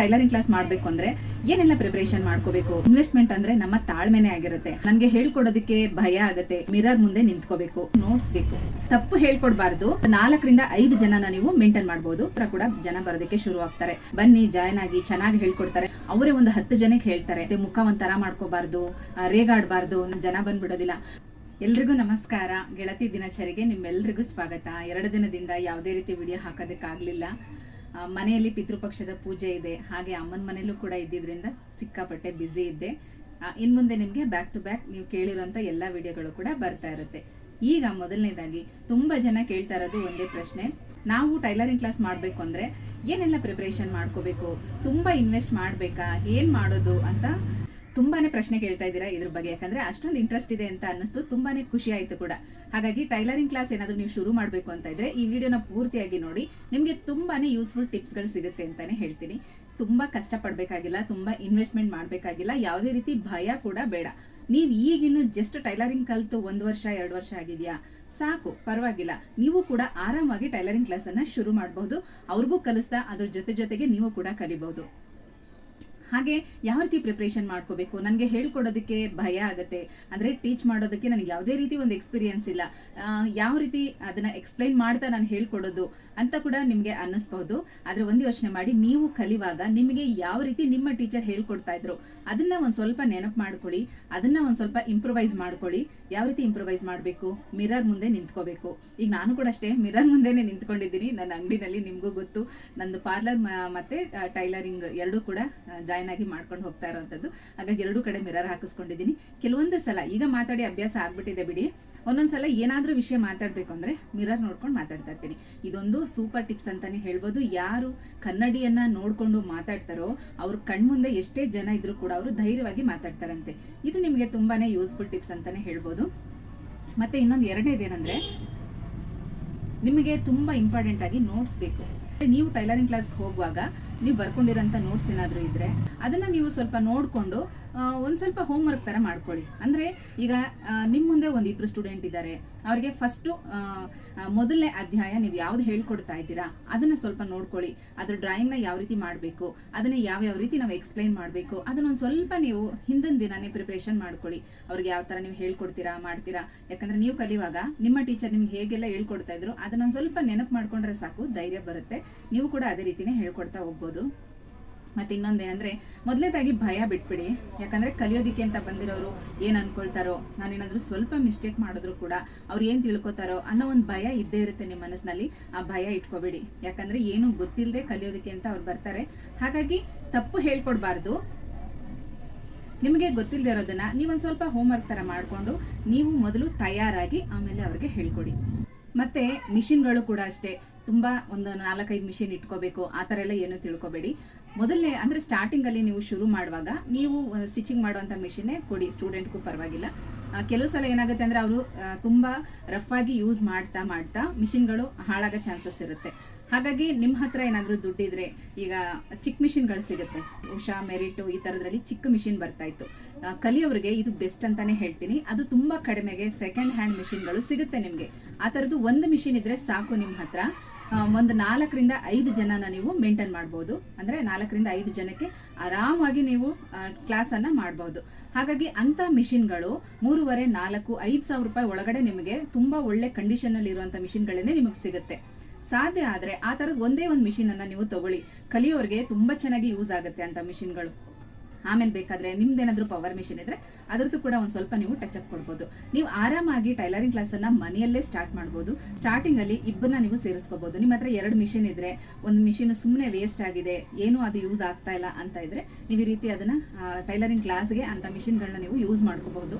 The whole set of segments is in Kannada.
ಟೈಲರಿಂಗ್ ಕ್ಲಾಸ್ ಮಾಡಬೇಕು ಅಂದ್ರೆ ಏನೆಲ್ಲ ಪ್ರಿಪರೇಷನ್ ಮಾಡ್ಕೋಬೇಕು? ಇನ್ವೆಸ್ಟ್ಮೆಂಟ್ ಅಂದ್ರೆ ನಮ್ಮ ತಾಳ್ಮೆನೆ ಆಗಿರುತ್ತೆ. ನನ್ಗೆ ಹೇಳ್ಕೊಡೋದಕ್ಕೆ ಭಯ ಆಗುತ್ತೆ. ಮಿರರ್ ಮುಂದೆ ನಿಂತ್ಕೋಬೇಕು. ನೋಟ್ಸ್ ಬೇಕು ತಪ್ಪು ಹೇಳ್ಕೊಡ್ಬಾರ್ದು. ನಾಲ್ಕರಿಂದ ಐದು ಜನನ ನೀವು ಮೇಂಟೈನ್ ಮಾಡಬಹುದು ಕೂಡ ಜನ ಬರೋದಕ್ಕೆ ಶುರು ಆಗ್ತಾರೆ ಬನ್ನಿ ಜಾಯ್ನ್ ಆಗಿ, ಚೆನ್ನಾಗಿ ಹೇಳ್ಕೊಡ್ತಾರೆ. ಅವರೇ ಒಂದು ಹತ್ತು ಜನಕ್ಕೆ ಹೇಳ್ತಾರೆ. ಮುಖ ಒಂಥರ ಮಾಡ್ಕೋಬಾರ್ದು ರೇಗಾಡ್ಬಾರ್ದು ಜನ ಬಂದ್ಬಿಡೋದಿಲ್ಲ. ಎಲ್ರಿಗೂ ನಮಸ್ಕಾರ. ಗೆಳತಿ ದಿನಚರಿಗೆ ನಿಮ್ಮೆಲ್ರಿಗೂ ಸ್ವಾಗತ. ಎರಡು ದಿನದಿಂದ ಯಾವುದೇ ರೀತಿ ವಿಡಿಯೋ ಹಾಕೋದಕ್ಕಾಗಲಿಲ್ಲ. ಮನೆಯಲ್ಲಿ ಪಿತೃಪಕ್ಷದ ಪೂಜೆ ಇದೆ. ಹಾಗೆ ಅಮ್ಮನ ಮನೇಲೂ ಕೂಡ ಇದ್ದಿದ್ರಿಂದ ಸಿಕ್ಕಾಪಟ್ಟೆ ಬ್ಯುಸಿ ಇದ್ದೆ. ಇನ್ನು ಮುಂದೆ ನಿಮಗೆ ಬ್ಯಾಕ್ ಟು ಬ್ಯಾಕ್ ನೀವು ಕೇಳಿರೋಂಥ ಎಲ್ಲ ವಿಡಿಯೋಗಳು ಕೂಡ ಬರ್ತಾ ಇರುತ್ತೆ. ಈಗ ಮೊದಲನೇದಾಗಿ ತುಂಬ ಜನ ಕೇಳ್ತಾ ಇರೋದು ಒಂದೇ ಪ್ರಶ್ನೆ. ನಾವು ಟೈಲರಿಂಗ್ ಕ್ಲಾಸ್ ಮಾಡಬೇಕು ಅಂದರೆ ಏನೆಲ್ಲ ಪ್ರಿಪ್ರೇಷನ್ ಮಾಡ್ಕೋಬೇಕು? ತುಂಬ ಇನ್ವೆಸ್ಟ್ ಮಾಡಬೇಕಾ? ಏನು ಮಾಡೋದು ಅಂತ ತುಂಬಾನೇ ಪ್ರಶ್ನೆ ಕೇಳ್ತಾ ಇದ್ದೀರಾ ಇದ್ರ ಬಗ್ಗೆ? ಯಾಕಂದ್ರೆ ಅಷ್ಟೊಂದು ಇಂಟ್ರೆಸ್ಟ್ ಇದೆ ಅಂತ ಅನ್ನಿಸ್ತು, ತುಂಬಾನೇ ಖುಷಿ ಆಯ್ತು ಕೂಡ. ಹಾಗಾಗಿ ಟೈಲರಿಂಗ್ ಕ್ಲಾಸ್ ಏನಾದರೂ ನೀವು ಶುರು ಮಾಡಬೇಕು ಅಂತ ಇದ್ರೆ ಈ ವಿಡಿಯೋನ ಪೂರ್ತಿಯಾಗಿ ನೋಡಿ. ನಿಮಗೆ ತುಂಬಾನೇ ಯೂಸ್ಫುಲ್ ಟಿಪ್ಸ್ಗಳು ಸಿಗುತ್ತೆ ಅಂತಾನೆ ಹೇಳ್ತೀನಿ. ತುಂಬಾ ಕಷ್ಟಪಡಬೇಕಾಗಿಲ್ಲ, ತುಂಬಾ ಇನ್ವೆಸ್ಟ್ಮೆಂಟ್ ಮಾಡಬೇಕಾಗಿಲ್ಲ, ಯಾವುದೇ ರೀತಿ ಭಯ ಕೂಡ ಬೇಡ. ನೀವು ಈಗಿನ್ನು ಜಸ್ಟ್ ಟೈಲರಿಂಗ್ ಕಲ್ತು ಒಂದು ವರ್ಷ, ಎರಡು ವರ್ಷ ಆಗಿದೆಯಾ? ಸಾಕು, ಪರವಾಗಿಲ್ಲ. ನೀವು ಕೂಡ ಆರಾಮಾಗಿ ಟೈಲರಿಂಗ್ ಕ್ಲಾಸ್ ಅನ್ನ ಶುರು ಮಾಡಬಹುದು ಅವ್ರಿಗೂ ಕಲಿಸ್ತಾ, ಅದ್ರ ಜೊತೆ ಜೊತೆಗೆ ನೀವು ಕೂಡ ಕಲಿಬಹುದು ಹಾಗೆ ಯಾವ ರೀತಿ ಪ್ರಿಪ್ರೇಷನ್ ಮಾಡ್ಕೋಬೇಕು? ನನಗೆ ಹೇಳ್ಕೊಡೋದಕ್ಕೆ ಭಯ ಆಗುತ್ತೆ. ಅಂದ್ರೆ ಟೀಚ್ ಮಾಡೋದಕ್ಕೆ ನನಗೆ ಯಾವುದೇ ರೀತಿ ಒಂದು ಎಕ್ಸ್ಪೀರಿಯೆನ್ಸ್ ಇಲ್ಲ. ಯಾವ ರೀತಿ ಅದನ್ನು ಎಕ್ಸ್ಪ್ಲೈನ್ ಮಾಡ್ತಾ ನಾನು ಹೇಳ್ಕೊಡೋದು ಅಂತ ಕೂಡ ನಿಮಗೆ ಅನ್ನಿಸ್ಬಹುದು. ಆದರೆ ಒಂದು ಯೋಚನೆ ಮಾಡಿ, ನೀವು ಕಲಿವಾಗ ನಿಮಗೆ ಯಾವ ರೀತಿ ನಿಮ್ಮ ಟೀಚರ್ ಹೇಳ್ಕೊಡ್ತಾ ಇದ್ರು, ಅದನ್ನ ಒಂದು ಸ್ವಲ್ಪ ನೆನಪು ಮಾಡ್ಕೊಳ್ಳಿ, ಅದನ್ನ ಒಂದು ಸ್ವಲ್ಪ ಇಂಪ್ರೂವೈಸ್ ಮಾಡ್ಕೊಳ್ಳಿ. ಯಾವ ರೀತಿ ಇಂಪ್ರೂವೈಸ್ ಮಾಡಬೇಕು? ಮಿರರ್ ಮುಂದೆ ನಿಂತ್ಕೋಬೇಕು. ಈಗ ನಾನು ಕೂಡ ಅಷ್ಟೇ ಮಿರರ್ ಮುಂದೆನೆ ನಿಂತ್ಕೊಂಡಿದ್ದೀನಿ. ನನ್ನ ಅಂಗಡಿನಲ್ಲಿ ನಿಮಗೂ ಗೊತ್ತು. ನಂದು ಪಾರ್ಲರ್ ಮತ್ತೆ ಟೈಲರಿಂಗ್ ಎರಡೂ ಕೂಡ ಆಗಿ ಮಾಡ್ಕೊಂಡು ಹೋಗ್ತಾ ಇರೋವಂಥದ್ದು ಹಾಗಾಗಿ ಎರಡೂ ಕಡೆ ಮಿರರ್ ಹಾಕಿಸ್ಕೊಂಡಿದ್ದೀನಿ. ಕೆಲವೊಂದು ಸಲ, ಈಗ ಮಾತಾಡಿ ಅಭ್ಯಾಸ ಆಗ್ಬಿಟ್ಟಿದೆ ಬಿಡಿ. ಒಂದೊಂದ್ಸಲ ಏನಾದ್ರೂ ವಿಷಯ ಮಾತಾಡ್ಬೇಕು ಅಂದ್ರೆ ಮಿರರ್ ನೋಡ್ಕೊಂಡು ಮಾತಾಡ್ತಾ ಇರ್ತೀನಿ. ಇದೊಂದು ಸೂಪರ್ ಟಿಪ್ಸ್ ಅಂತಾನೆ ಹೇಳ್ಬೋದು. ಯಾರು ಕನ್ನಡಿಯನ್ನ ನೋಡ್ಕೊಂಡು ಮಾತಾಡ್ತಾರೋ, ಅವ್ರ ಕಣ್ಮುಂದೆ ಎಷ್ಟೇ ಜನ ಇದ್ರೂ ಕೂಡ ಅವರು ಧೈರ್ಯವಾಗಿ ಮಾತಾಡ್ತಾರಂತೆ. ಇದು ನಿಮಗೆ ತುಂಬಾನೇ ಯೂಸ್ಫುಲ್ ಟಿಪ್ಸ್ ಅಂತಾನೆ ಹೇಳ್ಬೋದು. ಮತ್ತೆ ಇನ್ನೊಂದು ಎರಡನೇದೇನಂದ್ರೆ, ನಿಮಗೆ ತುಂಬಾ ಇಂಪಾರ್ಟೆಂಟ್ ಆಗಿ ನೋಟ್ಸ್ ಬೇಕು. ನೀವು ಟೈಲರಿಂಗ್ ಕ್ಲಾಸ್ಗೆ ಹೋಗುವಾಗ ನೀವು ಬರ್ಕೊಂಡಿರೋಂಥ ನೋಟ್ಸ್ ಏನಾದರೂ ಇದ್ರೆ ಅದನ್ನ ನೀವು ಸ್ವಲ್ಪ ನೋಡಿಕೊಂಡು ಒಂದು ಸ್ವಲ್ಪ ಹೋಮ್ ವರ್ಕ್ ಥರ ಮಾಡ್ಕೊಳ್ಳಿ. ಅಂದರೆ ಈಗ ನಿಮ್ಮ ಮುಂದೆ ಒಂದು ಇಬ್ಬರು ಸ್ಟೂಡೆಂಟ್ ಇದ್ದಾರೆ ಅವರಿಗೆ ಫಸ್ಟು ಮೊದಲನೇ ಅಧ್ಯಾಯ ನೀವು ಯಾವ್ದು ಹೇಳ್ಕೊಡ್ತಾ ಇದ್ದೀರಾ, ಅದನ್ನ ಸ್ವಲ್ಪ ನೋಡ್ಕೊಳ್ಳಿ. ಅದ್ರ ಡ್ರಾಯಿಂಗ್ನ ಯಾವ ರೀತಿ ಮಾಡಬೇಕು, ಅದನ್ನ ಯಾವ ಯಾವ ರೀತಿ ನಾವು ಎಕ್ಸ್ಪ್ಲೈನ್ ಮಾಡಬೇಕು, ಅದನ್ನ ಒಂದು ಸ್ವಲ್ಪ ನೀವು ಹಿಂದಿನ ದಿನನೇ ಪ್ರಿಪ್ರೇಷನ್ ಮಾಡ್ಕೊಳ್ಳಿ. ಅವ್ರಿಗೆ ಯಾವ ಥರ ನೀವು ಹೇಳ್ಕೊಡ್ತೀರಾ, ಮಾಡ್ತೀರಾ. ಯಾಕಂದ್ರೆ ನೀವು ಕಲಿಯುವಾಗ ನಿಮ್ಮ ಟೀಚರ್ ನಿಮ್ಗೆ ಹೇಗೆಲ್ಲ ಹೇಳ್ಕೊಡ್ತಾ ಇದ್ರು ಅದನ್ನೊಂದು ಸ್ವಲ್ಪ ನೆನಪು ಮಾಡ್ಕೊಂಡ್ರೆ ಸಾಕು, ಧೈರ್ಯ ಬರುತ್ತೆ. ನೀವು ಕೂಡ ಅದೇ ರೀತಿನೇ ಹೇಳ್ಕೊಡ್ತಾ ಹೋಗ್ಬೋದು. ಮತ್ತೆ ಇನ್ನೊಂದೇನಂದ್ರೆ ಮೊದಲನೇದಾಗಿ ಭಯ ಬಿಟ್ಬಿಡಿ. ಯಾಕಂದ್ರೆ ಕಲಿಯೋದಿಕ್ಕೆ ಅಂತ ಬಂದಿರೋರು ಏನು ಅನ್ಕೊಳ್ತಾರೋ, ನಾನೇನಾದರೂ ಸ್ವಲ್ಪ ಮಿಸ್ಟೇಕ್ ಮಾಡಿದ್ರು ಕೂಡ ಅವ್ರು ಏನು ತಿಳ್ಕೊತಾರೋ ಅನ್ನೋ ಒಂದು ಭಯ ಇದ್ದೇ ಇರುತ್ತೆ ನಿಮ್ಮ ಮನಸ್ಸಿನಲ್ಲಿ ಆ ಭಯ ಇಟ್ಕೋಬೇಡಿ. ಯಾಕಂದ್ರೆ ಏನು ಗೊತ್ತಿಲ್ಲದೆ ಕಲಿಯೋದಕ್ಕೆ ಅಂತ ಅವ್ರು ಬರ್ತಾರೆ. ಹಾಗಾಗಿ ತಪ್ಪು ಹೇಳ್ಕೊಡ್ಬಾರ್ದು. ನಿಮಗೆ ಗೊತ್ತಿಲ್ಲದೆ ಇರೋದನ್ನ ನೀವೊಂದು ಸ್ವಲ್ಪ ಹೋಮ್ವರ್ಕ್ ಥರ ಮಾಡಿಕೊಂಡು ನೀವು ಮೊದಲು ತಯಾರಾಗಿ ಆಮೇಲೆ ಅವ್ರಿಗೆ ಹೇಳ್ಕೊಡಿ. ಮತ್ತೆ ಮಿಷಿನ್ಗಳು ಕೂಡ ಅಷ್ಟೇ. ತುಂಬಾ ಒಂದು ನಾಲ್ಕೈದು ಮಿಷಿನ್ ಇಟ್ಕೋಬೇಕು. ಆ ಥರ ಎಲ್ಲ ಏನು ತಿಳ್ಕೊಬೇಡಿ. ಮೊದಲನೇ ಅಂದ್ರೆ ಸ್ಟಾರ್ಟಿಂಗ್ ಅಲ್ಲಿ ನೀವು ಶುರು ಮಾಡುವಾಗ ನೀವು ಸ್ಟಿಚಿಂಗ್ ಮಾಡುವಂತ ಮಿಷಿನೇ ಕೊಡಿ. ಸ್ಟೂಡೆಂಟ್ಗೂ ಪರವಾಗಿಲ್ಲ. ಕೆಲವು ಸಲ ಏನಾಗುತ್ತೆ ಅಂದ್ರೆ ಅವರು ತುಂಬಾ ರಫ್ ಆಗಿ ಯೂಸ್ ಮಾಡ್ತಾ ಮಾಡ್ತಾ ಮಿಷಿನ್ಗಳು ಹಾಳಾಗೋ ಚಾನ್ಸಸ್ ಇರುತ್ತೆ. ಹಾಗಾಗಿ ನಿಮ್ಮ ಹತ್ರ ಏನಾದರೂ ದುಡ್ಡಿದ್ರೆ ಈಗ ಚಿಕ್ಕ ಮಿಷಿನ್ಗಳು ಸಿಗುತ್ತೆ. ಉಷಾ, ಮೆರಿಟು ಈ ಥರದ್ರಲ್ಲಿ ಚಿಕ್ಕ ಮಿಷಿನ್ ಬರ್ತಾ ಇತ್ತು. ಕಲಿಯೋರಿಗೆ ಇದು ಬೆಸ್ಟ್ ಅಂತಾನೆ ಹೇಳ್ತೀನಿ. ಅದು ತುಂಬಾ ಕಡಿಮೆಗೆ ಸೆಕೆಂಡ್ ಹ್ಯಾಂಡ್ ಮಿಷಿನ್ಗಳು ಸಿಗುತ್ತೆ ನಿಮಗೆ. ಆ ಥರದ್ದು ಒಂದು ಮಿಷಿನ್ ಇದ್ರೆ ಸಾಕು ನಿಮ್ಮ ಹತ್ರ. ಒಂದು ನಾಲ್ಕರಿಂದ ಐದು ಜನನ ನೀವು ಮೇಂಟೈನ್ ಮಾಡ್ಬೋದು. ಅಂದ್ರೆ ನಾಲ್ಕರಿಂದ ಐದು ಜನಕ್ಕೆ ಆರಾಮಾಗಿ ನೀವು ಕ್ಲಾಸನ್ನು ಮಾಡ್ಬೋದು. ಹಾಗಾಗಿ ಅಂತ ಮಿಷಿನ್ಗಳು ಮೂರುವರೆ, ನಾಲ್ಕು, ಐದು ಸಾವಿರ ರೂಪಾಯಿ ಒಳಗಡೆ ನಿಮಗೆ ತುಂಬಾ ಒಳ್ಳೆ ಕಂಡೀಷನಲ್ಲಿ ಇರುವಂಥ ಮಿಷಿನ್ಗಳನ್ನೇ ನಿಮಗೆ ಸಿಗುತ್ತೆ. ಸಾಧ್ಯ ಆದ್ರೆ ಆ ಥರದ ಒಂದೇ ಒಂದು ಮಿಷಿನ್ ಅನ್ನ ನೀವು ತಗೊಳ್ಳಿ. ಕಲಿಯೋರ್ಗೆ ತುಂಬಾ ಚೆನ್ನಾಗಿ ಯೂಸ್ ಆಗುತ್ತೆ ಅಂತ ಮಿಷಿನ್ಗಳು ಆಮೇಲೆ ಬೇಕಾದ್ರೆ ನಿಮ್ದೇನಾದರೂ ಪವರ್ ಮಿಷಿನ್ ಇದ್ರೆ ಅದ್ರದ್ದು ಕೂಡ ಒಂದ್ ಸ್ವಲ್ಪ ನೀವು ಟಚ್ ಅಪ್ ಕೊಡ್ಬೋದು. ನೀವು ಆರಾಮಾಗಿ ಟೈಲರಿಂಗ್ ಕ್ಲಾಸ್ ಅನ್ನ ಮನೆಯಲ್ಲೇ ಸ್ಟಾರ್ಟ್ ಮಾಡ್ಬೋದು. ಸ್ಟಾರ್ಟಿಂಗ್ ಅಲ್ಲಿ ಇಬ್ಬರನ್ನ ನೀವು ಸೇರಿಸ್ಕೋಬಹುದು ನಿಮ್ಮ ಹತ್ರ ಎರಡು ಮಿಷಿನ್ ಇದ್ರೆ, ಒಂದು ಮಿಷಿನ್ ಸುಮ್ಮನೆ ವೇಸ್ಟ್ ಆಗಿದೆ, ಏನು ಅದು ಯೂಸ್ ಆಗ್ತಾ ಇಲ್ಲ ಅಂತ ಇದ್ರೆ ನೀವು ಈ ರೀತಿ ಅದನ್ನ ಟೈಲರಿಂಗ್ ಕ್ಲಾಸ್ಗೆ ಅಂತ ಮಿಷಿನ್ಗಳನ್ನ ನೀವು ಯೂಸ್ ಮಾಡ್ಕೋಬಹುದು.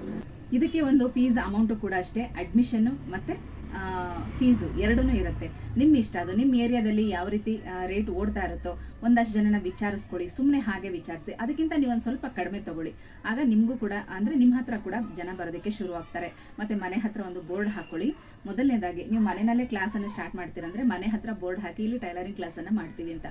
ಇದಕ್ಕೆ ಒಂದು ಫೀಸ್ ಅಮೌಂಟು ಕೂಡ ಅಷ್ಟೇ ಅಡ್ಮಿಷನ್ ಮತ್ತೆ ಫೀಸು ಎರಡೂ ಇರುತ್ತೆ. ನಿಮ್ಮ ಇಷ್ಟ, ಅದು ನಿಮ್ಮ ಏರಿಯಾದಲ್ಲಿ ಯಾವ ರೀತಿ ರೇಟ್ ಓಡ್ತಾ ಇರುತ್ತೋ ಒಂದಷ್ಟು ಜನನ ವಿಚಾರಿಸ್ಕೊಳ್ಳಿ ಸುಮ್ಮನೆ ಹಾಗೆ ವಿಚಾರಿಸಿ, ಅದಕ್ಕಿಂತ ನೀವು ಒಂದು ಸ್ವಲ್ಪ ಕಡಿಮೆ ತಗೊಳ್ಳಿ. ಆಗ ನಿಮಗೂ ಕೂಡ, ಅಂದರೆ ನಿಮ್ಮ ಹತ್ರ ಕೂಡ ಜನ ಬರೋದಕ್ಕೆ ಶುರು ಆಗ್ತಾರೆ. ಮತ್ತೆ ಮನೆ ಹತ್ರ ಒಂದು ಬೋರ್ಡ್ ಹಾಕೊಳ್ಳಿ. ಮೊದಲನೇದಾಗಿ, ನೀವು ಮನೆಯಲ್ಲೇ ಕ್ಲಾಸನ್ನು ಸ್ಟಾರ್ಟ್ ಮಾಡ್ತೀರಂದ್ರೆ ಮನೆ ಹತ್ರ ಬೋರ್ಡ್ ಹಾಕಿ, ಇಲ್ಲಿ ಟೈಲರಿಂಗ್ ಕ್ಲಾಸನ್ನು ಮಾಡ್ತೀವಿ ಅಂತ.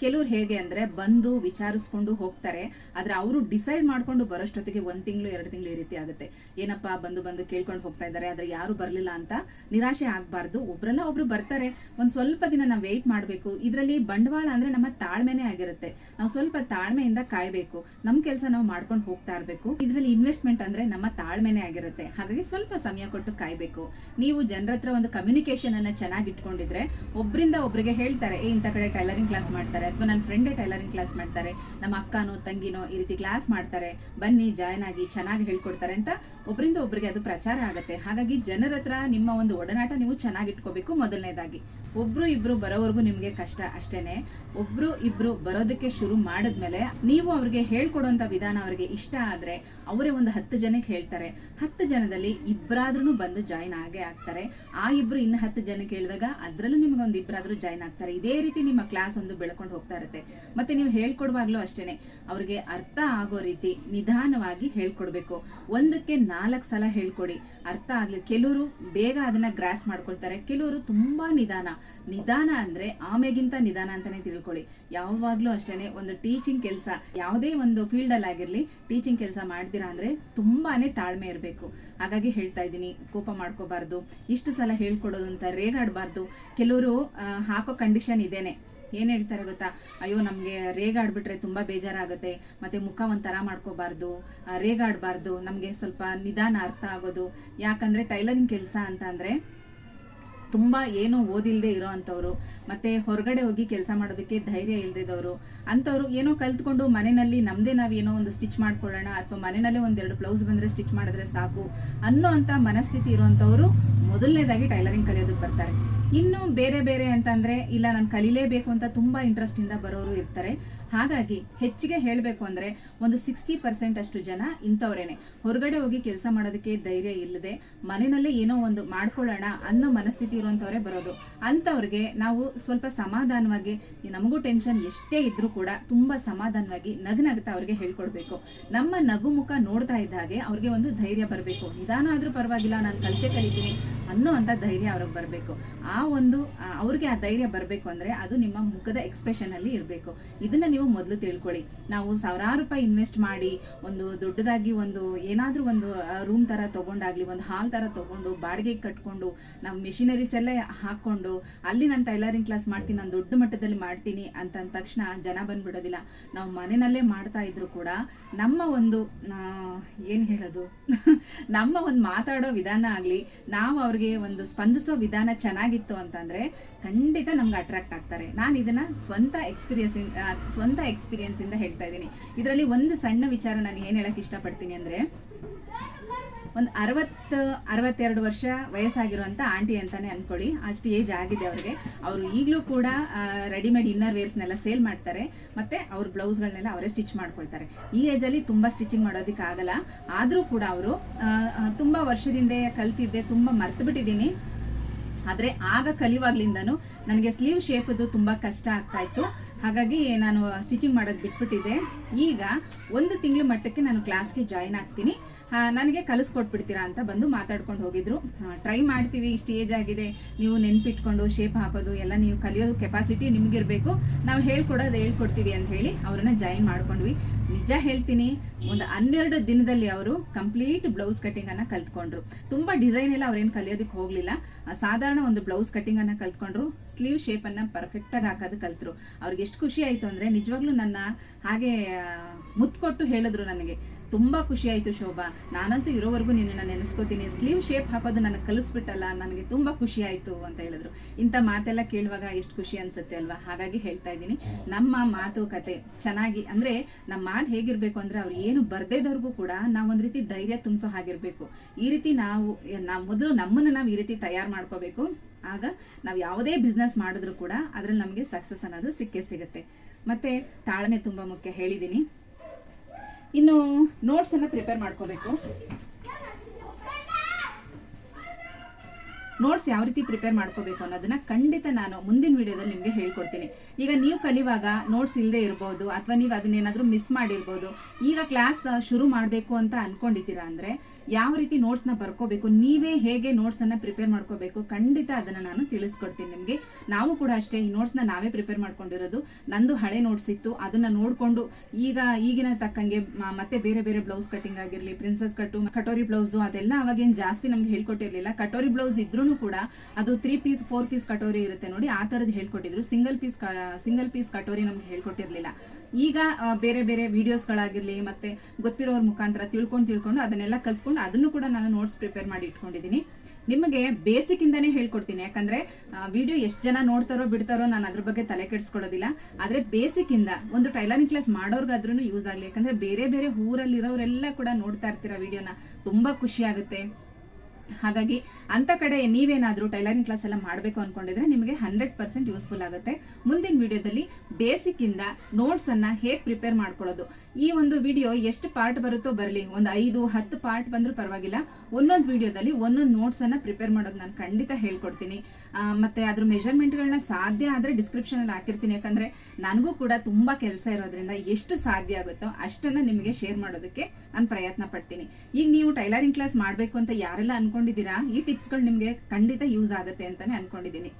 ಕೆಲವ್ರು ಹೇಗೆ ಅಂದ್ರೆ ಬಂದು ವಿಚಾರಿಸ್ಕೊಂಡು ಹೋಗ್ತಾರೆ, ಆದ್ರೆ ಅವರು ಡಿಸೈಡ್ ಮಾಡ್ಕೊಂಡು ಬರೋಷ್ಟೊತ್ತಿಗೆ ಒಂದ್ ತಿಂಗಳು, ಎರಡು ತಿಂಗಳು ಈ ರೀತಿ ಆಗುತ್ತೆ. ಏನಪ್ಪಾ ಬಂದು ಬಂದು ಕೇಳ್ಕೊಂಡು ಹೋಗ್ತಾ ಇದ್ದಾರೆ, ಆದ್ರೆ ಯಾರು ಬರ್ಲಿಲ್ಲ ಅಂತ ನಿರಾಶೆ ಆಗ್ಬಾರ್ದು. ಒಬ್ರಲ್ಲ ಒಬ್ರು ಬರ್ತಾರೆ. ಒಂದ್ ಸ್ವಲ್ಪ ದಿನ ನಾವು ವೆಯ್ಟ್ ಮಾಡ್ಬೇಕು. ಇದರಲ್ಲಿ ಬಂಡವಾಳ ಅಂದ್ರೆ ನಮ್ಮ ತಾಳ್ಮೆನೇ ಆಗಿರುತ್ತೆ. ನಾವು ಸ್ವಲ್ಪ ತಾಳ್ಮೆಯಿಂದ ಕಾಯ್ಬೇಕು. ನಮ್ ಕೆಲಸ ನಾವು ಮಾಡ್ಕೊಂಡು ಹೋಗ್ತಾ ಇರ್ಬೇಕು. ಇದರಲ್ಲಿ ಇನ್ವೆಸ್ಟ್ಮೆಂಟ್ ಅಂದ್ರೆ ನಮ್ಮ ತಾಳ್ಮೆನೇ ಆಗಿರುತ್ತೆ. ಹಾಗಾಗಿ ಸ್ವಲ್ಪ ಸಮಯ ಕೊಟ್ಟು ಕಾಯ್ಬೇಕು. ನೀವು ಜನರ ಹತ್ರ ಒಂದು ಕಮ್ಯುನಿಕೇಶನ್ ಅನ್ನ ಚೆನ್ನಾಗಿ ಇಟ್ಕೊಂಡಿದ್ರೆ, ಒಬ್ರಿಂದ ಒಬ್ರಿಗೆ ಹೇಳ್ತಾರೆ ಇಂಥ ಕಡೆ ಟೈಲರಿಂಗ್ ಕ್ಲಾಸ್ ಮಾಡ್ತಾರೆ ಅಥವಾ ನನ್ನ ಫ್ರೆಂಡ್ ಟೈಲರಿಂಗ್ ಕ್ಲಾಸ್ ಮಾಡ್ತಾರೆ. ನಮ್ಮ ಅಕ್ಕನೋ, ತಂಗಿನೋ ಈ ರೀತಿ ಕ್ಲಾಸ್ ಮಾಡ್ತಾರೆ. ಬನ್ನಿ ಜಾಯ್ನ್ ಆಗಿ ಚೆನ್ನಾಗಿ ಹೇಳ್ಕೊಡ್ತಾರೆ ಅಂತ ಒಬ್ಬರಿಂದ ಒಬ್ಬರಿಗೆ ಅದು ಪ್ರಚಾರ ಆಗುತ್ತೆ. ಹಾಗಾಗಿ ಜನರ ಹತ್ರ ನಿಮ್ಮ ಒಂದು ಒಡನಾಟ ನೀವು ಚೆನ್ನಾಗಿ ಇಟ್ಕೋಬೇಕು ಮೊದಲನೇದಾಗಿ. ಒಬ್ರು ಇಬ್ರು ಬರೋವರೆಗೂ ನಿಮಗೆ ಕಷ್ಟ ಅಷ್ಟೇನೆ. ಒಬ್ರು ಇಬ್ರು ಬರೋದಕ್ಕೆ ಶುರು ಮಾಡಿದ್ಮೇಲೆ ನೀವು ಅವ್ರಿಗೆ ಹೇಳ್ಕೊಡುವಂತ ವಿಧಾನ ಅವರಿಗೆ ಇಷ್ಟ ಆದ್ರೆ ಅವರೇ ಒಂದು ಹತ್ತು ಜನಕ್ಕೆ ಹೇಳ್ತಾರೆ. ಹತ್ತು ಜನದಲ್ಲಿ ಇಬ್ಬರಾದ್ರೂ ಬಂದು ಜಾಯಿನ್ ಆಗೇ ಆಗ್ತಾರೆ. ಆ ಇಬ್ರು ಇನ್ನು ಹತ್ತು ಜನಕ್ಕೆ ಹೇಳಿದಾಗ ಅದ್ರಲ್ಲೂ ನಿಮ್ಗೆ ಒಂದು ಇಬ್ಬರಾದ್ರೂ ಜಾಯಿನ್ ಆಗ್ತಾರೆ. ಇದೇ ರೀತಿ ನಿಮ್ಮ ಕ್ಲಾಸ್ ಒಂದು ಬೆಳ್ಕೊಂಡು ಹೋಗ್ತಾ ಇರುತ್ತೆ. ಮತ್ತೆ ನೀವು ಹೇಳ್ಕೊಡುವಾಗ್ಲೂ ಅಷ್ಟೇನೆ, ಅವ್ರಿಗೆ ಅರ್ಥ ಆಗೋ ರೀತಿ ನಿಧಾನವಾಗಿ ಹೇಳ್ಕೊಡ್ಬೇಕು. ಒಂದಕ್ಕೆ ನಾಲ್ಕು ಸಲ ಹೇಳ್ಕೊಡಿ. ಅರ್ಥ ಆಗ್ಲಿ, ಕೆಲವರು ಬೇಗ ಅದನ್ನ ಗ್ರಾಸ್ ಮಾಡ್ಕೊಳ್ತಾರೆ. ಕೆಲವರು ತುಂಬಾ ನಿಧಾನ. ನಿಧಾನ ಅಂದ್ರೆ ಆಮೆಗಿಂತ ನಿಧಾನ ಅಂತಾನೆ ತಿಳ್ಕೊಳ್ಳಿ. ಯಾವಾಗ್ಲೂ ಅಷ್ಟೇನೆ, ಒಂದು ಟೀಚಿಂಗ್ ಕೆಲಸ, ಯಾವುದೇ ಒಂದು ಫೀಲ್ಡ್ ಅಲ್ಲಿ ಆಗಿರ್ಲಿ, ಟೀಚಿಂಗ್ ಕೆಲಸ ಮಾಡ್ತೀರಾ ಅಂದ್ರೆ ತುಂಬಾನೇ ತಾಳ್ಮೆ ಇರಬೇಕು. ಹಾಗಾಗಿ ಹೇಳ್ತಾ ಇದ್ದೀನಿ, ಕೋಪ ಮಾಡ್ಕೋಬಾರ್ದು. ಇಷ್ಟು ಸಲ ಹೇಳ್ಕೊಡೋದು ಅಂತ ರೇಗಾಡಬಾರ್ದು. ಕೆಲವರು ಹಾಕೋ ಕಂಡೀಷನ್ ಇದೇನೆ. ಏನ್ ಹೇಳ್ತಾರೆ ಗೊತ್ತಾ? ಅಯ್ಯೋ, ನಮಗೆ ರೇಗಾಡ್ಬಿಟ್ರೆ ತುಂಬಾ ಬೇಜಾರಾಗುತ್ತೆ. ಮತ್ತೆ ಮುಖ ಒಂಥರ ಮಾಡ್ಕೋಬಾರ್ದು. ರೇಗಾಡಬಾರ್ದು ನಮಗೆ ಸ್ವಲ್ಪ ನಿಧಾನ ಅರ್ಥ ಆಗೋದು. ಯಾಕಂದ್ರೆ ಟೈಲರಿಂಗ್ ಕೆಲಸ ಅಂತ ಅಂದ್ರೆ ತುಂಬಾ ಏನೋ ಓದಿಲ್ದೆ ಇರೋ ಅಂಥವ್ರು. ಮತ್ತೆ ಹೊರಗಡೆ ಹೋಗಿ ಕೆಲಸ ಮಾಡೋದಕ್ಕೆ ಧೈರ್ಯ ಇಲ್ಲದಿದ್ದವರು ಅಂಥವ್ರು ಏನೋ ಕಲ್ತ್ಕೊಂಡು ಮನೆಯಲ್ಲಿ ನಮ್ದೇ ಏನೋ ಒಂದು ಸ್ಟಿಚ್ ಮಾಡ್ಕೊಳ್ಳೋಣ ಅಥವಾ ಮನೆಯಲ್ಲೇ ಒಂದೆರಡು ಬ್ಲೌಸ್ ಬಂದ್ರೆ ಸ್ಟಿಚ್ ಮಾಡಿದ್ರೆ ಸಾಕು ಅನ್ನೋ ಅಂತ ಮನಸ್ಥಿತಿ ಇರೋವಂಥವ್ರು ಮೊದಲನೇದಾಗಿ ಟೈಲರಿಂಗ್ ಕಲಿಯೋದಕ್ಕೆ ಬರ್ತಾರೆ. ಇನ್ನು ಬೇರೆ ಬೇರೆ ಅಂತಂದ್ರೆ, ಇಲ್ಲ ನಾನು ಕಲಿಲೇಬೇಕು ಅಂತ ತುಂಬಾ ಇಂಟ್ರೆಸ್ಟ್ ಇಂದ ಬರೋರು ಇರ್ತಾರೆ. ಹಾಗಾಗಿ ಹೆಚ್ಚಿಗೆ ಹೇಳಬೇಕು ಅಂದ್ರೆ ಒಂದು ಸಿಕ್ಸ್ಟಿ ಪರ್ಸೆಂಟ್ ಅಷ್ಟು ಜನ ಇಂಥವ್ರೇನೆ. ಹೊರಗಡೆ ಹೋಗಿ ಕೆಲಸ ಮಾಡೋದಕ್ಕೆ ಧೈರ್ಯ ಇಲ್ಲದೆ ಮನೆಯಲ್ಲೇ ಏನೋ ಒಂದು ಮಾಡ್ಕೊಳ್ಳೋಣ ಅನ್ನೋ ಮನಸ್ಥಿತಿ ಇರುವಂತವ್ರೆ ಬರೋದು. ಅಂಥವ್ರಿಗೆ ನಾವು ಸ್ವಲ್ಪ ಸಮಾಧಾನವಾಗಿ, ನಮಗೂ ಟೆನ್ಷನ್ ಎಷ್ಟೇ ಇದ್ರೂ ಕೂಡ ತುಂಬಾ ಸಮಾಧಾನವಾಗಿ ನಗನಗ್ತಾ ಅವ್ರಿಗೆ ಹೇಳ್ಕೊಡ್ಬೇಕು. ನಮ್ಮ ನಗು ಮುಖ ನೋಡ್ತಾ ಇದ್ದ ಹಾಗೆ ಅವ್ರಿಗೆ ಒಂದು ಧೈರ್ಯ ಬರಬೇಕು. ನಿಧಾನ ಆದ್ರೂ ಪರವಾಗಿಲ್ಲ, ನಾನು ಕಲಿತೆ ಕಲಿತೀನಿ ಅನ್ನೋ ಅಂತ ಧೈರ್ಯ ಅವ್ರಿಗೆ ಬರಬೇಕು. ಆ ಒಂದು ಅವ್ರಿಗೆ ಆ ಧೈರ್ಯ ಬರಬೇಕು ಅಂದ್ರೆ ಅದು ನಿಮ್ಮ ಮುಖದ ಎಕ್ಸ್ಪ್ರೆಷನ್ ಅಲ್ಲಿ ಇರಬೇಕು. ಇದನ್ನ ನೀವು ಮೊದಲು ತಿಳ್ಕೊಳ್ಳಿ. ನಾವು ಸಾವಿರಾರು ರೂಪಾಯಿ ಇನ್ವೆಸ್ಟ್ ಮಾಡಿ, ಒಂದು ದೊಡ್ಡದಾಗಿ ಒಂದು ಏನಾದರೂ ಒಂದು ರೂಮ್ ತರ ತಗೊಂಡಾಗ್ಲಿ, ಒಂದು ಹಾಲ್ ತರ ತೊಗೊಂಡು, ಬಾಡಿಗೆ ಕಟ್ಕೊಂಡು ನಮ್ಮ ಮೆಷಿನರೀಸ್ ಎಲ್ಲ ಹಾಕೊಂಡು ಅಲ್ಲಿ ನಾನು ಟೈಲರಿಂಗ್ ಕ್ಲಾಸ್ ಮಾಡ್ತೀನಿ, ನಾನು ದೊಡ್ಡ ಮಟ್ಟದಲ್ಲಿ ಮಾಡ್ತೀನಿ ಅಂತ ಅಂದ ತಕ್ಷಣ ಜನ ಬಂದ್ಬಿಡೋದಿಲ್ಲ. ನಾವು ಮನೆಯಲ್ಲೇ ಮಾಡ್ತಾ ಇದ್ರು ಕೂಡ ನಮ್ಮ ಒಂದು ಏನು ಹೇಳೋದು? ನಮ್ಮ ಒಂದು ಮಾತಾಡೋ ವಿಧಾನ ಆಗಲಿ, ನಾವು ಅವ್ರಿಗೆ ಒಂದು ಸ್ಪಂದಿಸೋ ವಿಧಾನ ಚೆನ್ನಾಗಿತ್ತು ಅಂತಂದ್ರೆ ಖಂಡಿತ ನಮ್ಗೆ ಅಟ್ರಾಕ್ಟ್ ಆಗ್ತಾರೆ. ನಾನು ಇದನ್ನ ಸ್ವಂತ ಎಕ್ಸ್ಪೀರಿಯನ್ಸ್ ಸ್ವಂತ ಎಕ್ಸ್ಪೀರಿಯನ್ಸ್ ಇಂದ ಹೇಳ್ತಾ ಇದ್ದೀನಿ. ಇದರಲ್ಲಿ ಒಂದು ಸಣ್ಣ ವಿಚಾರ ನಾನು ಏನ್ ಹೇಳಕ್ ಇಷ್ಟಪಡ್ತೀನಿ ಅಂದ್ರೆ ಒಂದು ಅರವತ್ತು, ಅರವತ್ತೆರಡು ವರ್ಷ ವಯಸ್ಸಾಗಿರುವಂಥ ಆಂಟಿ ಅಂತಲೇ ಅನ್ಕೊಳ್ಳಿ. ಅಷ್ಟು ಏಜ್ ಆಗಿದೆ ಅವ್ರಿಗೆ. ಅವರು ಈಗಲೂ ಕೂಡ ರೆಡಿಮೇಡ್ ಇನ್ನರ್ ವೇರ್ಸ್ನೆಲ್ಲ ಸೇಲ್ ಮಾಡ್ತಾರೆ. ಮತ್ತು ಅವ್ರ ಬ್ಲೌಸ್ಗಳನ್ನೆಲ್ಲ ಅವರೇ ಸ್ಟಿಚ್ ಮಾಡ್ಕೊಳ್ತಾರೆ. ಈ ಏಜಲ್ಲಿ ತುಂಬ ಸ್ಟಿಚಿಂಗ್ ಮಾಡೋದಕ್ಕೆ ಆಗಲ್ಲ. ಆದ್ರೂ ಕೂಡ ಅವರು ತುಂಬ ವರ್ಷದಿಂದ ಕಲ್ತಿದ್ದೆ, ತುಂಬ ಮರ್ತು ಬಿಟ್ಟಿದ್ದೀನಿ. ಆದರೆ ಆಗ ಕಲಿಯುವಾಗ್ಲಿಂದನೂ ನನಗೆ ಸ್ಲೀವ್ ಶೇಪದು ತುಂಬ ಕಷ್ಟ ಆಗ್ತಾ ಇತ್ತು. ಹಾಗಾಗಿ ನಾನು ಸ್ಟಿಚಿಂಗ್ ಮಾಡೋದು ಬಿಟ್ಬಿಟ್ಟಿದ್ದೆ. ಈಗ ಒಂದು ತಿಂಗಳು ಮಟ್ಟಕ್ಕೆ ನಾನು ಕ್ಲಾಸ್ಗೆ ಜಾಯಿನ್ ಆಗ್ತೀನಿ. ನನಗೆ ಕಲಿಸ್ಕೊಟ್ಬಿಡ್ತೀರಾ ಅಂತ ಬಂದು ಮಾತಾಡ್ಕೊಂಡು ಹೋಗಿದ್ರು. ಟ್ರೈ ಮಾಡ್ತೀವಿ, ಇಷ್ಟು ಏಜ್ ಆಗಿದೆ, ನೀವು ನೆನ್ಪಿಟ್ಕೊಂಡು ಶೇಪ್ ಹಾಕೋದು, ಎಲ್ಲ ನೀವು ಕಲಿಯೋದು ಕೆಪಾಸಿಟಿ ನಿಮಗಿರಬೇಕು. ನಾವು ಹೇಳ್ಕೊಡೋದು ಹೇಳ್ಕೊಡ್ತೀವಿ ಅಂತ ಹೇಳಿ ಅವ್ರನ್ನ ಜಾಯಿನ್ ಮಾಡ್ಕೊಂಡ್ವಿ. ನಿಜ ಹೇಳ್ತೀನಿ, ಒಂದು ಹನ್ನೆರಡು ದಿನದಲ್ಲಿ ಅವರು ಕಂಪ್ಲೀಟ್ ಬ್ಲೌಸ್ ಕಟಿಂಗ್ ಅನ್ನ ಕಲ್ತ್ಕೊಂಡ್ರು. ತುಂಬಾ ಡಿಸೈನ್ ಎಲ್ಲ ಅವ್ರೇನು ಕಲಿಯೋದಕ್ಕೆ ಹೋಗ್ಲಿಲ್ಲ. ಸಾಧಾರಣ ಒಂದು ಬ್ಲೌಸ್ ಕಟಿಂಗ್ ಅನ್ನ ಕಲ್ತ್ಕೊಂಡ್ರು. ಸ್ಲೀವ್ ಶೇಪ್ ಅನ್ನ ಪರ್ಫೆಕ್ಟ್ ಆಗಿ ಹಾಕೋದು ಕಲ್ತ್ರು. ಅವ್ರಿಗೆ ಎಷ್ಟು ಖುಷಿ ಆಯ್ತು ಅಂದ್ರೆ ನಿಜವಾಗ್ಲೂ ನನ್ನ ಹಾಗೆ ಮುತ್ತು ಕೊಟ್ಟು ಹೇಳಿದ್ರು ನನಗೆ. ತುಂಬಾ ಖುಷಿ ಆಯ್ತು ಶೋಭಾ. ನಾನಂತೂ ಇರೋವರೆಗೂ ನಿನ್ನ ನೆನೆಸ್ಕೋತೀನಿ. ಸ್ಲೀವ್ ಶೇಪ್ ಹಾಕೋದು ನನಗೆ ಕಲಿಸ್ಬಿಟ್ಟಲ್ಲ. ನನಗೆ ತುಂಬಾ ಖುಷಿ ಆಯ್ತು ಅಂತ ಹೇಳಿದ್ರು. ಇಂಥ ಮಾತೆಲ್ಲ ಕೇಳುವಾಗ ಎಷ್ಟು ಖುಷಿ ಅನ್ಸುತ್ತೆ ಅಲ್ವಾ? ಹಾಗಾಗಿ ಹೇಳ್ತಾ ಇದ್ದೀನಿ. ನಮ್ಮ ಮಾತು ಕತೆ ಚೆನ್ನಾಗಿ, ಅಂದ್ರೆ ನಮ್ಮ ಮಾತು ಹೇಗಿರ್ಬೇಕು ಅಂದ್ರೆ ಅವ್ರು ಏನು ಬರ್ದೇದವ್ರಿಗೂ ಕೂಡ ನಾವು ಒಂದ್ ರೀತಿ ಧೈರ್ಯ ತುಂಬಿಸೋ ಹಾಗಿರ್ಬೇಕು. ಈ ರೀತಿ ನಾವು ನಾವು ಮೊದಲು ನಮ್ಮನ್ನ ನಾವು ಈ ರೀತಿ ತಯಾರು ಮಾಡ್ಕೋಬೇಕು. ಆಗ ನಾವು ಯಾವುದೇ ಬಿಸ್ನೆಸ್ ಮಾಡಿದ್ರು ಕೂಡ ಅದ್ರಲ್ಲಿ ನಮಗೆ ಸಕ್ಸಸ್ ಅನ್ನೋದು ಸಿಕ್ಕೇ ಸಿಗುತ್ತೆ. ಮತ್ತೆ ತಾಳ್ಮೆ ತುಂಬಾ ಮುಖ್ಯ ಹೇಳಿದ್ದೀನಿ ಇನ್ನು ನೋಟ್ಸ್ ಅನ್ನ ಪ್ರಿಪೇರ್ ಮಾಡ್ಕೋಬೇಕು. ನೋಟ್ಸ್ ಯಾವ ರೀತಿ ಪ್ರಿಪೇರ್ ಮಾಡ್ಕೋಬೇಕು ಅನ್ನೋದನ್ನ ಖಂಡಿತ ನಾನು ಮುಂದಿನ ವಿಡಿಯೋದಲ್ಲಿ ನಿಮಗೆ ಹೇಳ್ಕೊಡ್ತೀನಿ. ಈಗ ನೀವು ಕಲಿಯುವಾಗ ನೋಟ್ಸ್ ಇಲ್ಲದೆ ಇರ್ಬೋದು, ಅಥವಾ ನೀವು ಅದನ್ನೇನಾದ್ರೂ ಮಿಸ್ ಮಾಡಿರ್ಬೋದು, ಈಗ ಕ್ಲಾಸ್ ಶುರು ಮಾಡಬೇಕು ಅಂತ ಅನ್ಕೊಂಡಿದ್ದೀರಾ ಅಂದ್ರೆ ಯಾವ ರೀತಿ ನೋಟ್ಸ್ನ ಬರ್ಕೋಬೇಕು, ನೀವೇ ಹೇಗೆ ನೋಟ್ಸನ್ನ ಪ್ರಿಪೇರ್ ಮಾಡ್ಕೋಬೇಕು ಖಂಡಿತ ಅದನ್ನ ನಾನು ತಿಳಿಸ್ಕೊಡ್ತೀನಿ ನಿಮಗೆ. ನಾವು ಕೂಡ ಅಷ್ಟೇ ಈ ನೋಟ್ಸ್ನ ನಾವೇ ಪ್ರಿಪೇರ್ ಮಾಡ್ಕೊಂಡಿರೋದು. ನಂದು ಹಳೆ ನೋಟ್ಸ್ ಇತ್ತು, ಅದನ್ನ ನೋಡ್ಕೊಂಡು ಈಗ ಈಗಿನ ತಕ್ಕಂಗೆ ಮತ್ತೆ ಬೇರೆ ಬೇರೆ ಬ್ಲೌಸ್ ಕಟಿಂಗ್ ಆಗಿರ್ಲಿ ಪ್ರಿನ್ಸಸ್ ಕಟ್ಟು ಕಟೋರಿ ಬ್ಲೌಸು ಅದೆಲ್ಲ ಅವಾಗೇನು ಜಾಸ್ತಿ ನಮ್ಗೆ ಹೇಳ್ಕೊಟ್ಟಿರಲಿಲ್ಲ. ಕಟೋರಿ ಬ್ಲೌಸ್ ಇದ್ರೂ ಕೂಡ ಅದು three piece four piece katori ಇರುತ್ತೆ ನೋಡಿ, ಆ ಥರದ್ದು ಹೇಳ್ಕೊಟ್ಟಿದ್ರು. Single piece single piece katori ನಮ್ಗೆ ಹೇಳ್ಕೊಟ್ಟಿರ್ಲಿಲ್ಲ. ಈಗ ಬೇರೆ ಬೇರೆ ವಿಡಿಯೋಸ್ಗಳಾಗಿರ್ಲಿ ಮತ್ತೆ ಗೊತ್ತಿರೋರ ಮುಖಾಂತರ ತಿಳ್ಕೊಂಡು ತಿಳ್ಕೊಂಡು ಅದನ್ನೆಲ್ಲ ಕಲ್ತ್ಕೊಂಡು ಅದನ್ನು ಕೂಡ ನಾನು ನೋಟ್ಸ್ ಪ್ರಿಪೇರ್ ಮಾಡಿ ಇಟ್ಕೊಂಡಿದ್ದೀನಿ. ನಿಮಗೆ ಬೇಸಿಕ್ ಇಂದಾನೇ ಹೇಳ್ಕೊಡ್ತೀನಿ. ಯಾಕಂದ್ರೆ ವಿಡಿಯೋ ಎಷ್ಟು ಜನ ನೋಡ್ತಾರೋ ಬಿಡ್ತಾರೋ ನಾನು ಅದ್ರ ಬಗ್ಗೆ ತಲೆ ಕೆಡಿಸ್ಕೊಳ್ಳೋದಿಲ್ಲ. ಆದ್ರೆ ಬೇಸಿಕ್ ಇಂದ ಒಂದು ಟೈಲರಿಂಗ್ ಕ್ಲಾಸ್ ಮಾಡೋರ್ಗಾದ್ರೂ ಯೂಸ್ ಆಗಲಿ. ಯಾಕಂದ್ರೆ ಬೇರೆ ಬೇರೆ ಊರಲ್ಲಿರೋರೆಲ್ಲ ಕೂಡ ನೋಡ್ತಾ ಇರ್ತೀರಾ ವಿಡಿಯೋನ ತುಂಬಾ ಖುಷಿ ಆಗುತ್ತೆ. ಹಾಗಾಗಿ ಅಂತ ಕಡೆ ನೀವೇನಾದ್ರೂ ಟೈಲರಿಂಗ್ ಕ್ಲಾಸ್ ಎಲ್ಲ ಮಾಡಬೇಕು ಅನ್ಕೊಂಡಿದ್ರೆ ನಿಮಗೆ ಹಂಡ್ರೆಡ್ ಪರ್ಸೆಂಟ್ ಯೂಸ್ಫುಲ್ ಆಗುತ್ತೆ. ಮುಂದಿನ ವಿಡಿಯೋದಲ್ಲಿ ಬೇಸಿಕ್ ಇಂದ ನೋಟ್ಸ್ ಅನ್ನ ಹೇಗೆ ಪ್ರಿಪೇರ್ ಮಾಡ್ಕೊಳ್ಳೋದು. ಈ ಒಂದು ವಿಡಿಯೋ ಎಷ್ಟು ಪಾರ್ಟ್ ಬರುತ್ತೋ ಬರಲಿ, ಒಂದು ಐದು, ಹತ್ತು ಪಾರ್ಟ್ ಬಂದ್ರೂ ಪರವಾಗಿಲ್ಲ. ಒಂದೊಂದು ವಿಡಿಯೋದಲ್ಲಿ ಒಂದೊಂದು ನೋಟ್ಸ್ ಅನ್ನ ಪ್ರಿಪೇರ್ ಮಾಡೋದು ನಾನು ಖಂಡಿತ ಹೇಳ್ಕೊಡ್ತೀನಿ. ಮತ್ತು ಅದ್ರ ಮೆಷರ್ಮೆಂಟ್ಗಳನ್ನ ಸಾಧ್ಯ ಆದ್ರೆ ಡಿಸ್ಕ್ರಿಪ್ಷನ್ ಅಲ್ಲಿ ಹಾಕಿರ್ತೀನಿ. ಯಾಕಂದ್ರೆ ನನಗೂ ಕೂಡ ತುಂಬಾ ಕೆಲಸ ಇರೋದ್ರಿಂದ ಎಷ್ಟು ಸಾಧ್ಯ ಆಗುತ್ತೋ ಅಷ್ಟನ್ನ ನಿಮಗೆ ಶೇರ್ ಮಾಡೋದಕ್ಕೆ ನಾನು ಪ್ರಯತ್ನ ಪಡ್ತೀನಿ. ಈಗ ನೀವು ಟೈಲರಿಂಗ್ ಕ್ಲಾಸ್ ಮಾಡಬೇಕು ಅಂತ ಯಾರೆಲ್ಲ ಅನ್ಕೊಂಡಿದ್ದೀರಾ? ಈ ಟಿಪ್ಸ್ಗಳು ನಿಮಗೆ ಖಂಡಿತ ಯೂಸ್ ಆಗುತ್ತೆ ಅಂತಾನೆ ಅನ್ಕೊಂಡಿದ್ದೀನಿ.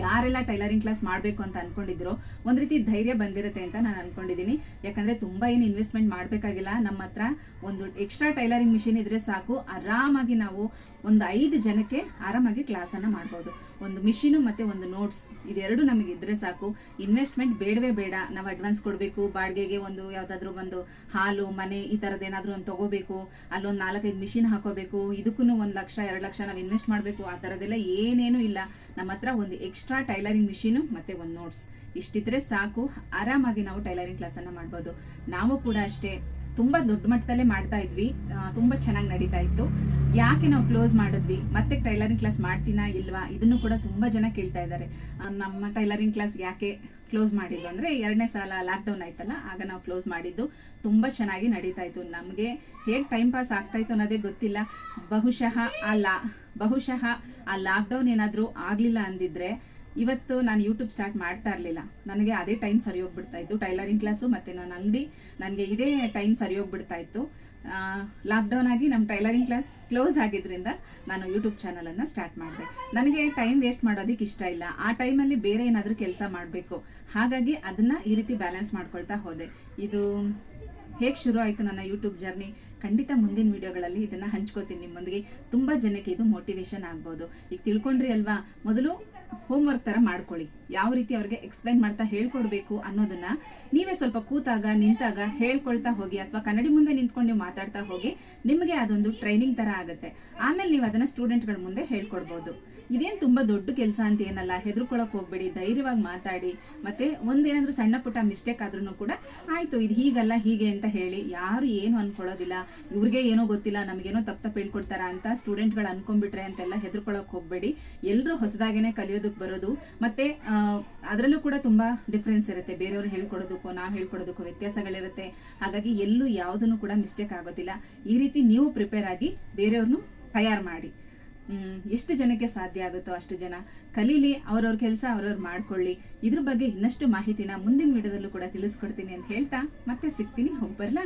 ಯಾರೆಲ್ಲ ಟೈಲರಿಂಗ್ ಕ್ಲಾಸ್ ಮಾಡಬೇಕು ಅಂತ ಅನ್ಕೊಂಡಿದ್ರು, ಒಂದ್ ರೀತಿ ಧೈರ್ಯ ಬಂದಿರುತ್ತೆ ಅಂತ ನಾನು ಅನ್ಕೊಂಡಿದ್ದೀನಿ. ಯಾಕಂದ್ರೆ ತುಂಬಾ ಏನು ಇನ್ವೆಸ್ಟ್ಮೆಂಟ್ ಮಾಡಬೇಕಾಗಿಲ್ಲ. ನಮ್ಮ ಹತ್ರ ಒಂದು ಎಕ್ಸ್ಟ್ರಾ ಟೈಲರಿಂಗ್ ಮಿಷಿನ್ ಇದ್ರೆ ಸಾಕು. ಆರಾಮಾಗಿ ನಾವು ಒಂದು ಐದು ಜನಕ್ಕೆ ಆರಾಮಾಗಿ ಕ್ಲಾಸನ್ನು ಮಾಡ್ಬೋದು. ಒಂದು ಮಿಷಿನು ಮತ್ತೆ ಒಂದು ನೋಟ್ಸ್ ಇದೆರಡು ನಮಗೆ ಇದ್ದರೆ ಸಾಕು. ಇನ್ವೆಸ್ಟ್ಮೆಂಟ್ ಬೇಡವೇ ಬೇಡ. ನಾವು ಅಡ್ವಾನ್ಸ್ ಕೊಡಬೇಕು. ಬಾಡಿಗೆಗೆ ಒಂದು ಯಾವುದಾದ್ರೂ ಒಂದು ಹಾಲು, ಮನೆ ಈ ಥರದ್ದೇನಾದರೂ ಒಂದು ತಗೋಬೇಕು. ಅಲ್ಲೊಂದು ನಾಲ್ಕೈದು ಮಿಷಿನ್ ಹಾಕೋಬೇಕು. ಇದಕ್ಕೂ ಒಂದು ಲಕ್ಷ, ಎರಡು ಲಕ್ಷ ನಾವು ಇನ್ವೆಸ್ಟ್ ಮಾಡಬೇಕು. ಆ ಥರದ್ದೆಲ್ಲ ಏನೇನೂ ಇಲ್ಲ. ನಮ್ಮ ಹತ್ರ ಒಂದು ಎಕ್ಸ್ಟ್ರಾ ಟೈಲರಿಂಗ್ ಮಿಷಿನು ಮತ್ತೆ ಒಂದು ನೋಟ್ಸ್ ಇಷ್ಟಿದ್ರೆ ಸಾಕು. ಆರಾಮಾಗಿ ನಾವು ಟೈಲರಿಂಗ್ ಕ್ಲಾಸನ್ನು ಮಾಡ್ಬೋದು. ನಾವು ಕೂಡ ಅಷ್ಟೇ. ತುಂಬಾ ದೊಡ್ಡ ಮಟ್ಟದಲ್ಲೇ ಮಾಡ್ತಾ ಇದ್ವಿ. ತುಂಬಾ ಚೆನ್ನಾಗಿ ನಡೀತಾ ಇತ್ತು. ಯಾಕೆ ನಾವು ಕ್ಲೋಸ್ ಮಾಡಿದ್ವಿ? ಮತ್ತೆ ಟೈಲರಿಂಗ್ ಕ್ಲಾಸ್ ಮಾಡ್ತೀನಾ ಇಲ್ವಾ? ಇದನ್ನು ಕೂಡ ತುಂಬಾ ಜನ ಕೇಳ್ತಾ ಇದ್ದಾರೆ. ನಮ್ಮ ಟೈಲರಿಂಗ್ ಕ್ಲಾಸ್ ಯಾಕೆ ಕ್ಲೋಸ್ ಮಾಡಿದ್ದು ಅಂದ್ರೆ ಎರಡನೇ ಸಲ ಲಾಕ್ಡೌನ್ ಆಯ್ತಲ್ಲ, ಆಗ ನಾವು ಕ್ಲೋಸ್ ಮಾಡಿದ್ದು. ತುಂಬಾ ಚೆನ್ನಾಗಿ ನಡೀತಾ ಇತ್ತು. ನಮಗೆ ಹೇಗೆ ಟೈಮ್ ಪಾಸ್ ಆಗ್ತಾ ಇತ್ತು ಅನ್ನೋದೇ ಗೊತ್ತಿಲ್ಲ. ಬಹುಶಃ ಆ ಲಾ, ಬಹುಶಃ ಆ ಲಾಕ್ಡೌನ್ ಏನಾದರೂ ಆಗಲಿಲ್ಲ ಅಂದಿದ್ರೆ ಇವತ್ತು ನಾನು ಯೂಟ್ಯೂಬ್ ಸ್ಟಾರ್ಟ್ ಮಾಡ್ತಾ ಇರಲಿಲ್ಲ. ನನಗೆ ಅದೇ ಟೈಮ್ ಸರಿ ಹೋಗ್ಬಿಡ್ತಾ ಇತ್ತು. ಟೈಲರಿಂಗ್ ಕ್ಲಾಸು ಮತ್ತು ನನ್ನ ಅಂಗಡಿ ನನಗೆ ಇದೇ ಟೈಮ್ ಸರಿ ಹೋಗ್ಬಿಡ್ತಾ ಇತ್ತು. ಲಾಕ್ಡೌನ್ ಆಗಿ ನಮ್ಮ ಟೈಲರಿಂಗ್ ಕ್ಲಾಸ್ ಕ್ಲೋಸ್ ಆಗಿದ್ದರಿಂದ ನಾನು ಯೂಟ್ಯೂಬ್ ಚಾನಲನ್ನು ಸ್ಟಾರ್ಟ್ ಮಾಡಿದೆ. ನನಗೆ ಟೈಮ್ ವೇಸ್ಟ್ ಮಾಡೋದಕ್ಕೆ ಇಷ್ಟ ಇಲ್ಲ. ಆ ಟೈಮಲ್ಲಿ ಬೇರೆ ಏನಾದರೂ ಕೆಲಸ ಮಾಡಬೇಕು. ಹಾಗಾಗಿ ಅದನ್ನು ಈ ರೀತಿ ಬ್ಯಾಲೆನ್ಸ್ ಮಾಡ್ಕೊಳ್ತಾ ಹೋದೆ. ಇದು ಹೇಗೆ ಶುರು ಆಯಿತು ನನ್ನ ಯೂಟ್ಯೂಬ್ ಜರ್ನಿ ಖಂಡಿತ ಮುಂದಿನ ವಿಡಿಯೋಗಳಲ್ಲಿ ಇದನ್ನು ಹಂಚ್ಕೋತೀನಿ ನಿಮ್ಮೊಂದಿಗೆ. ತುಂಬ ಜನಕ್ಕೆ ಇದು ಮೋಟಿವೇಶನ್ ಆಗ್ಬೋದು. ಈಗ ತಿಳ್ಕೊಂಡ್ರಿ ಅಲ್ವಾ? ಮೊದಲು ಹೋಮ್ವರ್ಕ್ ಥರ ಮಾಡ್ಕೊಳ್ಳಿ. ಯಾವ ರೀತಿ ಅವ್ರಿಗೆ ಎಕ್ಸ್ಪ್ಲೈನ್ ಮಾಡ್ತಾ ಹೇಳ್ಕೊಡ್ಬೇಕು ಅನ್ನೋದನ್ನ ನೀವೇ ಸ್ವಲ್ಪ ಕೂತಾಗ, ನಿಂತಾಗ ಹೇಳ್ಕೊಳ್ತಾ ಹೋಗಿ ಅಥವಾ ಕನ್ನಡಿ ಮುಂದೆ ನಿಂತ್ಕೊಂಡು ನೀವು ಮಾತಾಡ್ತಾ ಹೋಗಿ ನಿಮಗೆ ಅದೊಂದು ಟ್ರೈನಿಂಗ್ ಥರ ಆಗುತ್ತೆ. ಆಮೇಲೆ ನೀವು ಅದನ್ನ ಸ್ಟೂಡೆಂಟ್ಗಳ ಮುಂದೆ ಹೇಳ್ಕೊಡ್ಬೋದು. ಇದೇನು ತುಂಬ ದೊಡ್ಡ ಕೆಲಸ ಅಂತ ಏನಲ್ಲ ಹೆದರ್ಕೊಳಕ್ ಹೋಗ್ಬೇಡಿ, ಧೈರ್ಯವಾಗಿ ಮಾತಾಡಿ. ಮತ್ತೆ ಒಂದೇನಾದ್ರೂ ಸಣ್ಣ ಪುಟ್ಟ ಮಿಸ್ಟೇಕ್ ಆದ್ರೂ ಕೂಡ ಆಯ್ತು, ಇದು ಹೀಗಲ್ಲ, ಹೀಗೆ ಅಂತ ಹೇಳಿ ಯಾರು ಏನು ಅನ್ಕೊಳ್ಳೋದಿಲ್ಲ. ಇವ್ರಿಗೆ ಏನೋ ಗೊತ್ತಿಲ್ಲ, ನಮಗೇನೋ ತಪ್ಪು ತಪ್ಪು ಹೇಳ್ಕೊಡ್ತಾರ ಅಂತ ಸ್ಟೂಡೆಂಟ್ಗಳು ಅನ್ಕೊಂಡ್ಬಿಟ್ರೆ ಅಂತೆಲ್ಲ ಹೆದರ್ಕೊಳಕ್ ಹೋಗ್ಬೇಡಿ. ಎಲ್ಲರೂ ಹೊಸದಾಗೇನೆ ಕಲಿಯೋದಕ್ಕೆ ಬರೋದು. ಮತ್ತೆ ಅದರಲ್ಲೂ ಕೂಡ ತುಂಬಾ ಡಿಫ್ರೆನ್ಸ್ ಇರುತ್ತೆ. ಬೇರೆಯವ್ರು ಹೇಳ್ಕೊಡೋದಕ್ಕೂ, ನಾವು ಹೇಳ್ಕೊಡೋದಕ್ಕೂ ವ್ಯತ್ಯಾಸಗಳಿರುತ್ತೆ. ಹಾಗಾಗಿ ಎಲ್ಲೂ ಯಾವುದನ್ನು ಕೂಡ ಮಿಸ್ಟೇಕ್ ಆಗೋದಿಲ್ಲ. ಈ ರೀತಿ ನೀವು ಪ್ರಿಪೇರ್ ಆಗಿ ಬೇರೆಯವ್ರನ್ನೂ ತಯಾರು ಮಾಡಿ. ಎಷ್ಟು ಜನಕ್ಕೆ ಸಾಧ್ಯ ಆಗುತ್ತೋ ಅಷ್ಟು ಜನ. ಕಲೀಲಿ, ಅವ್ರವ್ರ ಕೆಲಸ ಅವ್ರವ್ರು ಮಾಡ್ಕೊಳ್ಳಿ. ಇದ್ರ ಬಗ್ಗೆ ಇನ್ನಷ್ಟು ಮಾಹಿತಿನ ಮುಂದಿನ ವಿಡಿಯೋದಲ್ಲೂ ಕೂಡ ತಿಳಿಸ್ಕೊಡ್ತೀನಿ ಅಂತ ಹೇಳ್ತಾ, ಮತ್ತೆ ಸಿಗ್ತೀನಿ ಹೋಗಿ ಬರ್ಲಾ